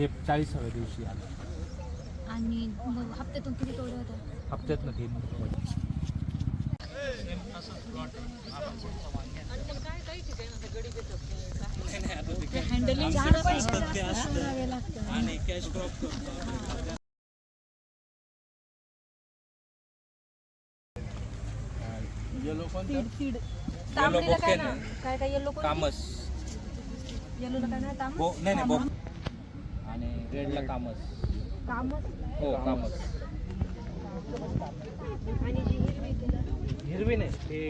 ते चाळीसाव्या दिवशी आलं. आणि मग हप्त्यातून किती तोडे होतात? हप्त्यातनं तीन. हँडलिंग चार पैसे जास्त घालावे लागतात. आणि कॅश ड्रॉप करतो सीड सीड तांबडीला काय ना काय काय येलो कामस. येलोला काय ना तांब बो नाही नाही रेडला कामस. कामच हो कामस. आणि जी हिरवी तिला? हिरवी नाही ते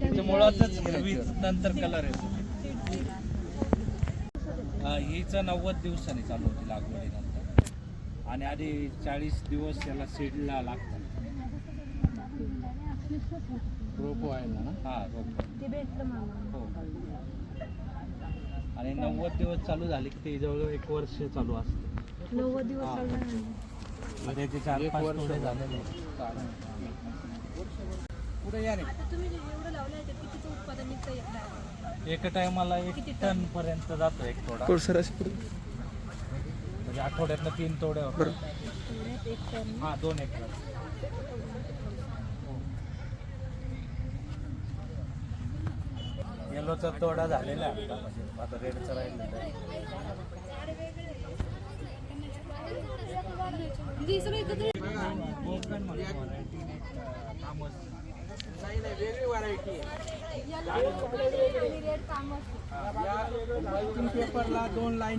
त्याच्या मुळातच हिरवी नंतर कलर येतो. हा, हिचं नव्वद दिवसांनी चालू होती लागवडीनंतर आणि आधी चाळीस दिवस याला सीडला लागतात. रोपो आहे ना? हा रोपो. ते भेटलं मला हो. आणि नव्वद दिवस चालू झाले की ते जवळजवळ एक वर्ष चालू असते. नव्वद दिवस ते चार पाच तोडे झालेले पुढे या रे. आता तुम्ही जे एवढं लावलं आहे कितीचं उत्पादन निघतं एकदा एका टायमाला एक टन पर्यंत जातो एक तोडा. म्हणजे आठवड्यातनं तीन तोडे होतात. पुण्यात एक टन. हा दोन एकर. येलोचा तोडा झालेला आहे आता. म्हणजे आता रेडचा राहिलेला आहे. म्हणजे सगळं एकत्र variety नाही, अं, तामस.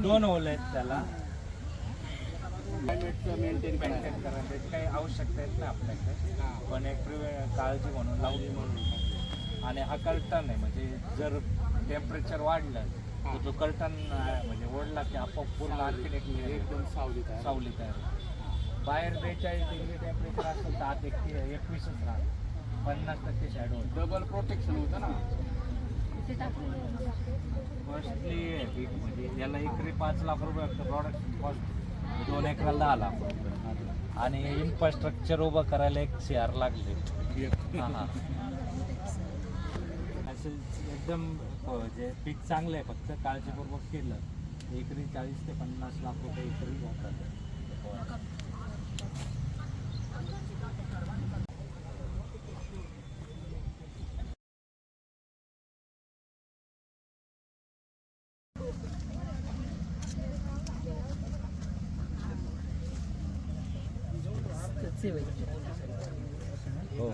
दोन होल आहेत त्याला मेंटेन करायची काही आवश्यकता येत नाही आपल्याकडे पण एक प्रिवे- काळजी म्हणून लावली म्हणून आणि हा कर्टन आहे म्हणजे जर टेम्परेचर वाढलं तर तो कर्टन म्हणजे ओढला की आपोआप पूर्ण आणखीन एक सावली तयार सावली तयार होते. बाहेर बेचाळीस डिग्री टेम्परेचर असेल तर आत एक एकवीसच राहत. पन्नास टक्के शॅडो डबल प्रोटेक्शन होतं ना. आहे पीक म्हणजे. याला एकरी पाच लाख रुपये प्रॉडक्ट कॉस्ट दोन एकराला दहा लाख रुपये. आणि इन्फ्रास्ट्रक्चर उभं करायला एक सी आर लागले. हां हां. असं एकदम जे पीक चांगलं आहे. फक्त काळजीपूर्वक केलं. एकरी चाळीस ते पन्नास लाख रुपये एकरी होतात हो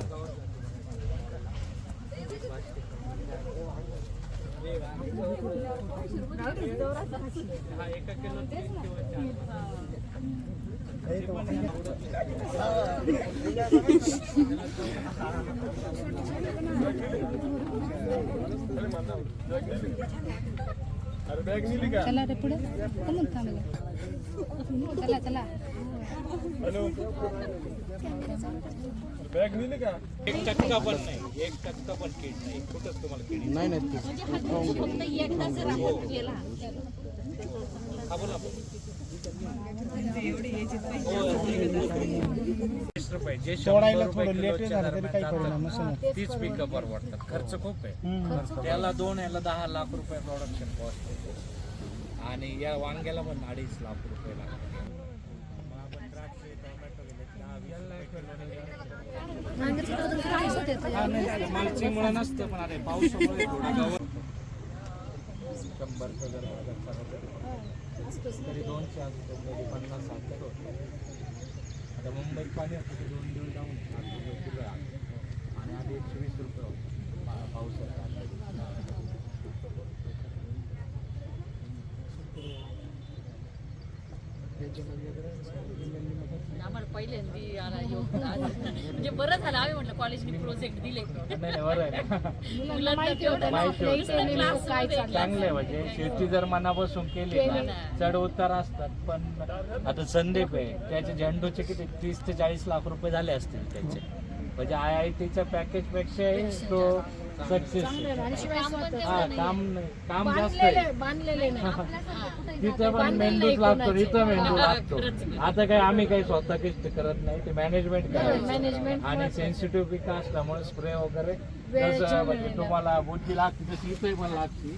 हा एका किलो तीन किंवा चार चला रे पुढे. कमून थांबलं चला चला. एक टक्का पण नाही. एक टक्का पण कीड नाही. कुठंच तुम्हाला कीड नाही. हा बोला. वीस रुपये जे शंभर रुपये किलोच्या दरम्यान जातात, तीच पिकं परवडतात. खर्च खूप आहे. त्याला दोन याला दहा लाख रुपये प्रोडक्शन कॉस्ट आहे. आणि या वांग्याला पण अडीच लाख रुपये लागतात. वांग्याचं उत्पादन किती दिवसात येतं? नाही, मालचीमुळे नसतं पण अरे पावसामुळे थोडं गवत शंभरचं जर चालत तरी दोनशे तरी पन्नास तर होतं. आता मुंबईत पाणी असतं दोन दिवस जाऊन साठ रुपये किलो आहे आणि आधी एकशे वीस रुपये होतं पा- पावसाचं आम्हाला पहिल्यांदी योग. म्हणजे बरं झालं. आम्ही म्हटलं कॉलेजने प्रोजेक्ट दिले. नाही नाही बरं आहे. ना मुलांना माहिती होतं ना माहिती आपल्या होतं. इथे नेमकं काय चाललं चांगलं आहे म्हणजे शेती जर मनापासून केली ना चढ उतार असतात पण आता संदीप आहे त्याचे झेंडूचे किती तीस ते चाळीस लाख रुपये झाले असतील त्याचे. म्हणजे आय आय टीच्या पॅकेजपेक्षा तो सक्सेस हा काम काम जास्त आहे. तिथं पण मेंदूच लागतो इथं मेंदू लागतो. आता काय आम्ही काही स्वतः कष्ट करत नाही ते मॅनेजमेंट करायचं. management आणि सेन्सिटिव्ह पीक असल्यामुळे स्प्रे वगैरे जसं म्हणजे. तुम्हाला बुद्धी लागते तशी इथे पण लागते.